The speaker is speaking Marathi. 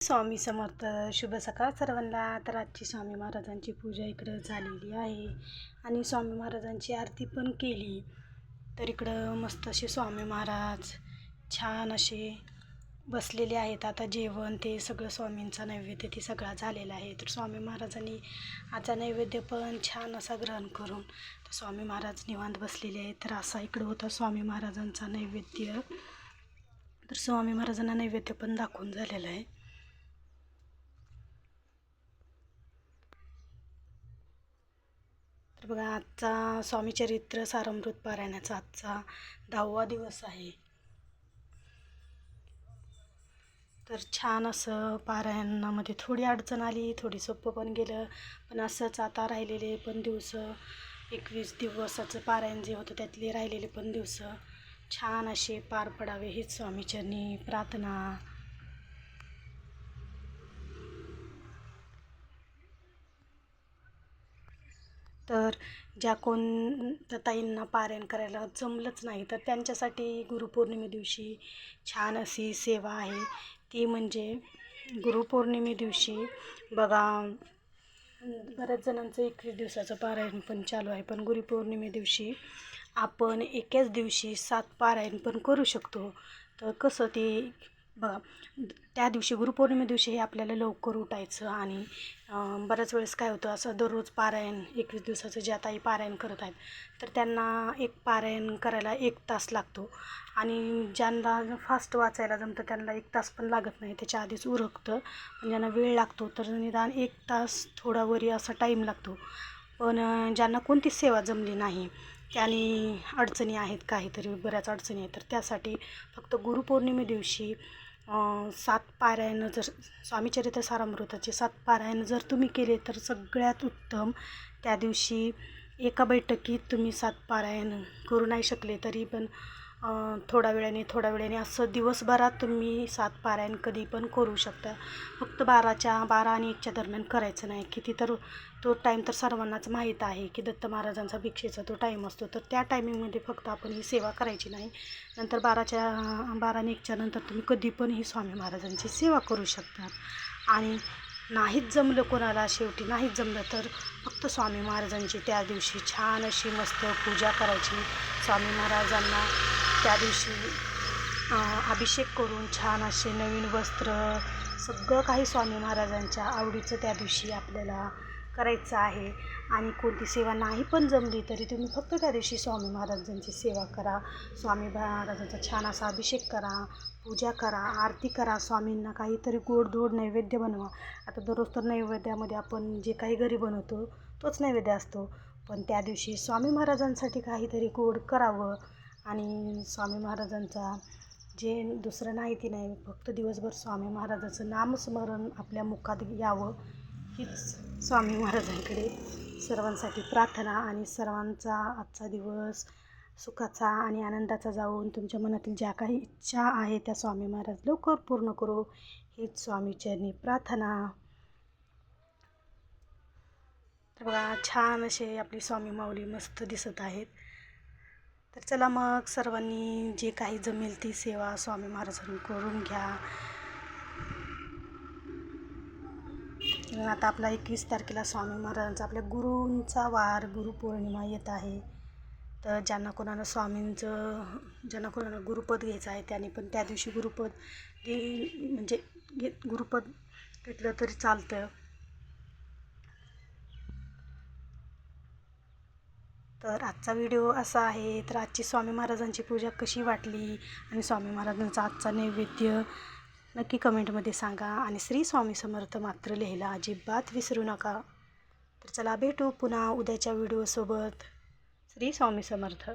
स्वामी समर्थ शुभ सकाळ सर्वांना. तर आजची स्वामी महाराजांची पूजा इकडं झालेली आहे आणि स्वामी महाराजांची आरती पण केली. तर इकडं मस्त असे स्वामी महाराज छान असे बसलेले आहेत. आता जेवण ते सगळं स्वामींचा नैवेद्य ते सगळा झालेला आहे. तर स्वामी महाराजांनी आजचा नैवेद्य पण छान असा ग्रहण करून तर स्वामी महाराज निवांत बसलेले आहेत. तर असा इकडं होता स्वामी महाराजांचा नैवेद्य. तर स्वामी महाराजांना नैवेद्य पण दाखवून झालेलं आहे. तर बघा आजचा स्वामीचरित्र सारमृत सारामृत पारायणाचा आजचा दहावा दिवस आहे. तर छान असं पारायणामध्ये थोडी अडचण आली थोडी सोपं पण गेलं. पण असंच आता राहिलेले पण दिवस एकवीस दिवसाचं पारायण जे होतं त्यातले राहिलेले पण दिवस छान असे पार पडावे हीच स्वामीचरणी प्रार्थना. तर ज्या कोण त्या ताईंना पारायण करायला जमलंच नाही तर त्यांच्यासाठी गुरुपौर्णिमे दिवशी छान अशी सेवा आहे. ती म्हणजे गुरुपौर्णिमे दिवशी बघा बऱ्याच जणांचं एकवीस दिवसाचं पारायण पण चालू आहे पण गुरुपौर्णिमे दिवशी आपण एकाच दिवशी सात पारायण पण करू शकतो. तर कसं ते बघा त्या दिवशी गुरुपौर्णिमे दिवशी हे आपल्याला लवकर उठायचं आणि बऱ्याच वेळेस काय होतं असं दररोज पारायण एकवीस दिवसाचं जे आता पारायण करत आहेत तर त्यांना एक पारायण करायला एक तास लागतो. आणि ज्यांना फास्ट वाचायला जमतं त्यांना एक तास पण लागत नाही. त्याच्या आधीच उरकतं. पण ज्यांना वेळ लागतो तर निदान एक तास थोडा वरी असा टाईम लागतो. पण ज्यांना कोणतीच सेवा जमली नाही आणि अडचणी आहेत काहीतरी बऱ्याच अडचणी आहेत. तर त्यासाठी फक्त गुरुपौर्णिमे दिवशी सात पारायणं जर स्वामीचरित्र सारामृताचे सात पारायण जर तुम्ही केले तर सगळ्यात उत्तम. त्या दिवशी एका बैठकीत तुम्ही सात पारायण करू नाही शकले तरी पण थोड्या वेळाने थोड्या वेळाने असं दिवसभरात तुम्ही सात पारायण कधी पण करू शकता. फक्त बाराच्या बारा आणि एकच्या दरम्यान करायचं नाही. किती तर तो टाईम तर सर्वांनाच माहीत आहे की दत्त महाराजांचा भिक्षेचा तो टाईम असतो. तर त्या टायमिंगमध्ये फक्त आपण ही सेवा करायची नाही. नंतर बाराच्या बारा आणि एकच्या नंतर तुम्ही कधी पण ही स्वामी महाराजांची सेवा करू शकता. आणि नाहीच जमलं कोणाला शेवटी नाहीच जमलं तर फक्त स्वामी महाराजांची त्या दिवशी छान अशी मस्त पूजा करायची. स्वामी महाराजांना त्या दिवशी अभिषेक करून छान असे नवीन वस्त्र सगळं काही स्वामी महाराजांच्या आवडीचं त्या दिवशी आपल्याला करायचं आहे. आणि कोणती सेवा नाही पण जमली तरी तुम्ही फक्त त्या दिवशी स्वामी महाराजांची सेवा करा. स्वामी महाराजांचा छान असा अभिषेक करा पूजा करा आरती करा स्वामींना काहीतरी गोडधोड नैवेद्य बनवा. आता दररोज तर नैवेद्यामध्ये आपण जे काही घरी बनवतो तोच नैवेद्य असतो. पण त्या दिवशी स्वामी महाराजांसाठी काहीतरी गोड करावं आणि स्वामी महाराजांचा जे दुसरं नाही ती नाही फक्त दिवसभर स्वामी महाराजांचं नामस्मरण आपल्या मुखात यावं हीच स्वामी महाराजांकडे सर्वांसाठी प्रार्थना आणि सर्वांचा आजचा दिवस सुखाचा आणि आनंदाचा जाऊन तुमच्या मनातील ज्या काही इच्छा आहे त्या स्वामी महाराज लवकर पूर्ण करू हीच स्वामीचरणी प्रार्थना. तर बघा छान असे आपली स्वामी माऊली मस्त दिसत आहेत. तर चला मग सर्वांनी जे काही जमेल ती सेवा स्वामी महाराजांनी करून घ्या आता आपला एकवीस तारखेला स्वामी महाराजांचा आपल्या गुरूंचा वार गुरुपौर्णिमा येत आहे. तर ज्यांना कोणाला स्वामींचं ज्यांना कोणाला गुरुपद घ्यायचं आहे त्यांनी पण त्या दिवशी गुरुपद घे म्हणजे घे गुरुपद घेतलं तरी चालतं. तर आजचा व्हिडिओ असा आहे तर आजची स्वामी महाराजांची पूजा कशी वाटली आणि स्वामी महाराजांचा आजचा नैवेद्य नक्की कमेंटमध्ये सांगा आणि श्री स्वामी समर्थ मात्र लिहायला अजिबात विसरू नका. तर चला भेटू पुन्हा उद्याच्या व्हिडिओसोबत. श्री स्वामी समर्थ.